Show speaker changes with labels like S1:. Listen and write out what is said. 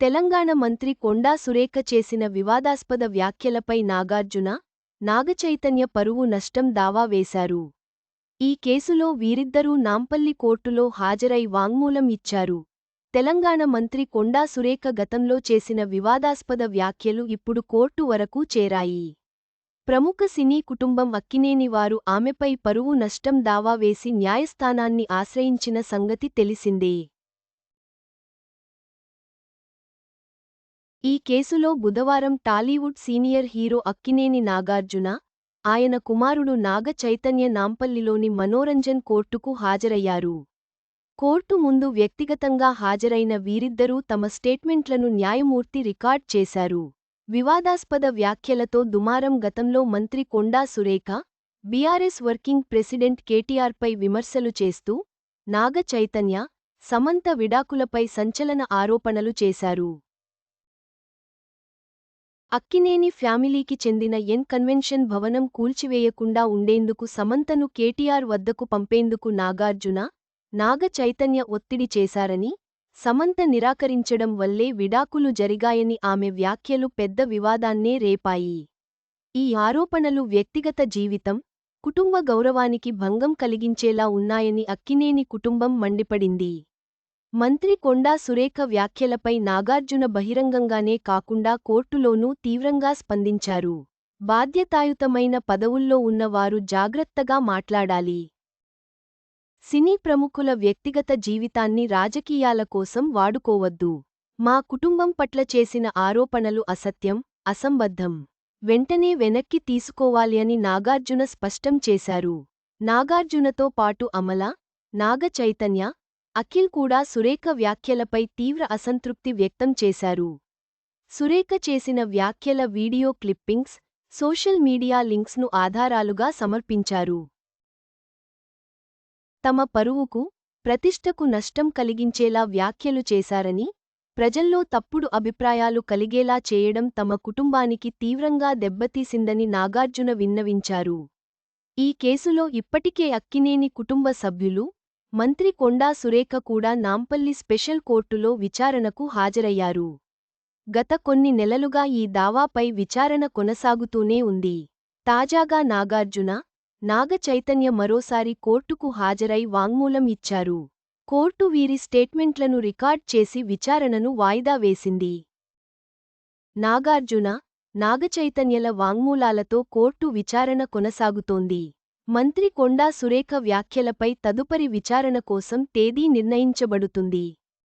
S1: తెలంగాణ మంత్రి కొండా సురేఖ చేసిన వివాదాస్పద వ్యాఖ్యలపై నాగార్జున నాగచైతన్య పరువు నష్టం దావా వేశారు. ఈ కేసులో వీరిద్దరూ నాంపల్లి కోర్టులో హాజరై వాంగ్మూలం ఇచ్చారు. తెలంగాణ మంత్రి కొండా సురేఖ గతంలో చేసిన వివాదాస్పద వ్యాఖ్యలు ఇప్పుడు కోర్టు వరకు చేరాయి. ప్రముఖ సినీ కుటుంబం అక్కినేని వారు ఆమెపై పరువు నష్టం దావా వేసి న్యాయస్థానాన్ని ఆశ్రయించిన సంగతి తెలిసిందే. ఈ కేసులో బుధవారం Tollywood senior hero Akkineni Nagarjuna ఆయన కుమారుడు నాగ చైతన్య నాంపల్లిలోని మనోరంజన్ కోర్టుకు హాజరయ్యారు. కోర్టు ముందు వ్యక్తిగతంగా హాజరైన వీరిద్దరూ తమ స్టేట్మెంట్లను న్యాయమూర్తి రికార్డ్ చేశారు. వివాదాస్పద వ్యాఖ్యలతో దుమారం గతంలో మంత్రి Konda Surekha BRS working president కేటీఆర్పై విమర్శలు చేస్తూ నాగ చైతన్య సమంత విడాకులపై సంచలన ఆరోపణలు చేశారు. అక్కినేని ఫ్యామిలీకి చెందిన ఎన్ కన్వెన్షన్ భవనం కూల్చివేయకుండా ఉండేందుకు సమంతను కేటీఆర్ వద్దకు పంపేందుకు నాగార్జున నాగ చైతన్య ఒత్తిడి చేశారని సమంత నిరాకరించడం వల్లే విడాకులు జరిగాయని ఆమె వ్యాఖ్యలు పెద్ద వివాదాన్నే రేపాయి. ఈ ఆరోపణలు వ్యక్తిగత జీవితం కుటుంబ గౌరవానికి భంగం కలిగించేలా ఉన్నాయని అక్కినేని కుటుంబం మండిపడింది. మంత్రి కొండా సురేఖ వ్యాఖ్యలపై నాగార్జున బహిరంగంగానే కాకుండా కోర్టులోనూ తీవ్రంగా స్పందించారు. బాధ్యతాయుతమైన పదవుల్లో ఉన్నవారు జాగ్రత్తగా మాట్లాడాలి. సినీ ప్రముఖుల వ్యక్తిగత జీవితాన్ని రాజకీయాల కోసం వాడుకోవద్దు. మా కుటుంబం పట్ల చేసిన ఆరోపణలు అసత్యం అసంబద్ధం. వెంటనే వెనక్కి తీసుకోవాలి అని నాగార్జున స్పష్టం చేశారు. నాగార్జునతో పాటు అమల నాగ చైతన్య అఖిల్ కూడా సురేఖ వ్యాఖ్యలపై తీవ్ర అసంతృప్తి వ్యక్తం చేశారు. సురేఖ చేసిన వ్యాఖ్యల వీడియో క్లిప్పింగ్స్ సోషల్ మీడియా లింక్స్ను ఆధారాలుగా సమర్పించారు. తమ పరువుకు ప్రతిష్టకు నష్టం కలిగించేలా వ్యాఖ్యలు చేశారని ప్రజల్లో తప్పుడు అభిప్రాయాలు కలిగేలా చేయడం తమ కుటుంబానికి తీవ్రంగా దెబ్బతీసిందని నాగార్జున విన్నవించారు. ఈ కేసులో ఇప్పటికే అక్కినేని కుటుంబ సభ్యులు మంత్రి కొండా సురేఖ కూడా నాంపల్లి స్పెషల్ కోర్టులో విచారణకు హాజరయ్యారు. గత కొన్ని నెలలుగా ఈ దావాపై విచారణ కొనసాగుతూనే ఉంది. తాజాగా నాగార్జున నాగ చైతన్య మరోసారి కోర్టుకు హాజరై వాంగ్మూలం ఇచ్చారు. కోర్టు వీరి స్టేట్మెంట్లను రికార్డ్ చేసి విచారణను వాయిదా వేసింది. నాగార్జున నాగచైతన్యల వాంగ్మూలాలతో కోర్టు విచారణ కొనసాగుతోంది. మంత్రి కొండా సురేఖ వ్యాఖ్యలపై తదుపరి విచారణ కోసం తేదీ నిర్ణయించబడుతుంది.